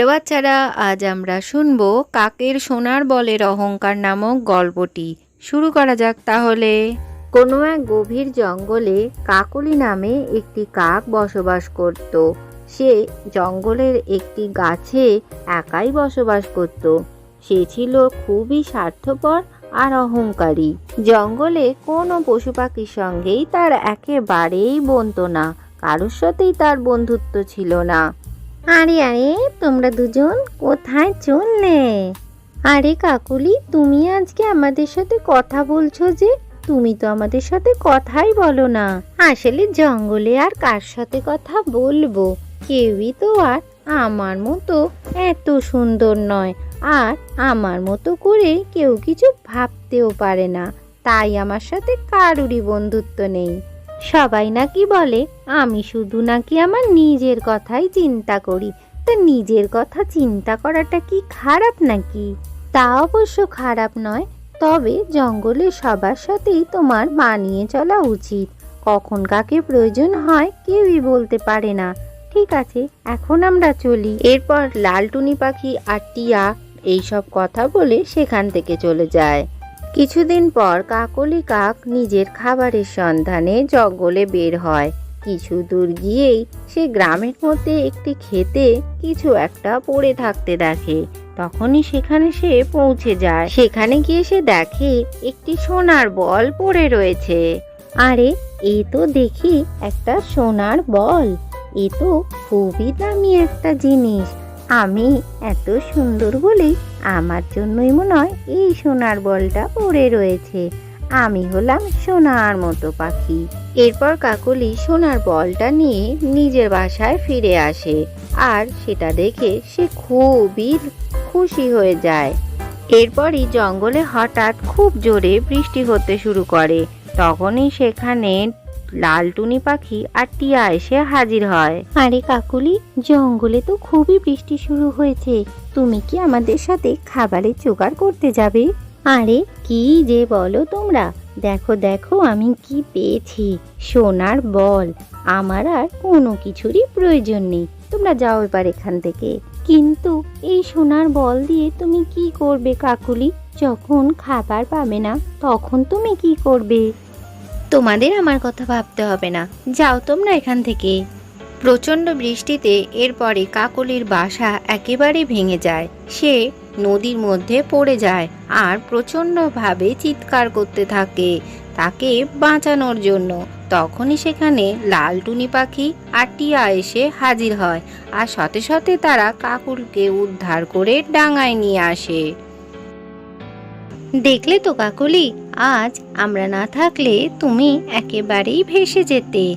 Hello বাচ্চারা আজ আমরা শুনব কাকের সোনার বলের অহংকার নামক গল্পটি। শুরু করা যাক তাহলে। কোনো এক গভীর জঙ্গলে কাকলি নামে একটি কাক বসবাস করত। সে জঙ্গলের একটি গাছে একাই বসবাস করত। সে ছিল খুবই স্বার্থপর আর অহংকারী। জঙ্গলে কোনো পশু পাখির সঙ্গেই তার একেবারেই বনতো না। কারোর সাথেই তার বন্ধুত্ব ছিল না। আরে আরে, তোমরা দুজন কোথায় চললে? আরে কাকুলি, তুমি আজকে আমাদের সাথে কথা বলছো যে, তুমি তো আমাদের সাথে কথাই বলো না। আসলে জঙ্গলে আর কার সাথে কথা বলব? কেউই তো আর আমার মতো এত সুন্দর নয়। আর আমার মতো করে কেউ কিছু ভাবতেও পারে না। তাই আমার সাথে কারুরই বন্ধুত্ব নেই। সবাই নাকি বলে, আমি শুধু নাকি আমার নিজের কথাই চিন্তা করি। তা নিজের কথা চিন্তা করাটা কি খারাপ নাকি? তা অবশ্য খারাপ নয়, তবে জঙ্গলে সবার সাথেই তোমার মানিয়ে চলা উচিত। কখন কাকে প্রয়োজন হয় কেউই বলতে পারে না। ঠিক আছে, এখন আমরা চলি। এরপর লালটুনি পাখি আর টিয়া এইসব কথা বলে সেখান থেকে চলে যায়। কিছুদিন পর কাকলি কাক নিজের খাবারের সন্ধানে জঙ্গলে বের হয়। কিছু দূর গিয়েই সে গ্রামের মধ্যে একটি খেতে কিছু একটা পড়ে থাকতে দেখে। তখনই সেখানে সে পৌঁছে যায়। সেখানে গিয়ে সে দেখে একটি সোনার বল পড়ে রয়েছে। আরে, এ তো দেখি একটা সোনার বল। এ তো খুবই দামি একটা জিনিস। আমি এত সুন্দর বলে আমার জন্যই মনে হয় এই সোনার বলটা পড়ে রয়েছে। আমি হলাম সোনার মতো পাখি। এরপর কাকলি সোনার বলটা নিয়ে নিজের বাসায় ফিরে আসে আর সেটা দেখে সে খুবই খুশি হয়ে যায়। এরপরই জঙ্গলে হঠাৎ খুব জোরে বৃষ্টি হতে শুরু করে। তখনই সেখানে লালটুনি পাখি আর টিয়া এসে হাজির হয়। আরে কাকুলি জঙ্গলে তো খুবই বৃষ্টি শুরু হয়েছে। তুমি কি আমাদের সাথে খাবারের জোগাড় করতে যাবে? আরে কি যে বলো তোমরা। দেখো দেখো আমি কি পেয়েছি। সোনার বল। আমার আর কোনো কিছুরই প্রয়োজন নেই। তোমরা যাও এবার এখান থেকে। কিন্তু এই সোনার বল দিয়ে তুমি কি করবে কাকুলি? যখন খাবার পাবে না তখন তুমি কি করবে? তোমাদের আমার কথা ভাবতে হবে না। যাও তোমরা এখান থেকে। প্রচণ্ড বৃষ্টিতে এরপরে কাকলির বাসা একেবারে ভেঙে যায়। সে নদীর মধ্যে পড়ে যায় আর প্রচণ্ডভাবে চিৎকার করতে থাকে তাকে বাঁচানোর জন্য। তখনই সেখানে লাল টুনি পাখি আর টিয়া এসে হাজির হয় আর সাথে সাথে তারা কাকুলকে উদ্ধার করে ডাঙায় নিয়ে আসে। দেখলে তো কাকলি, আজ আমরা না থাকলে তুমি একেবারেই ভেসে যেতে।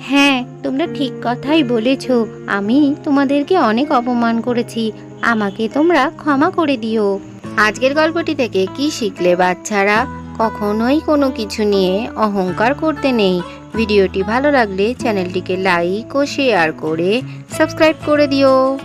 হ্যাঁ তোমরা ঠিক কথাই বলেছ, আমি তোমাদেরকে অনেক অপমান করেছি, আমাকে তোমরা ক্ষমা করে দিও। আজকের গল্পটি থেকে কি শিখলে বাচ্চারা? কখনোই কোনো কিছু নিয়ে অহংকার করতে নেই। ভিডিওটি ভালো লাগলে চ্যানেলটিকে লাইক ও শেয়ার করে সাবস্ক্রাইব করে দিও।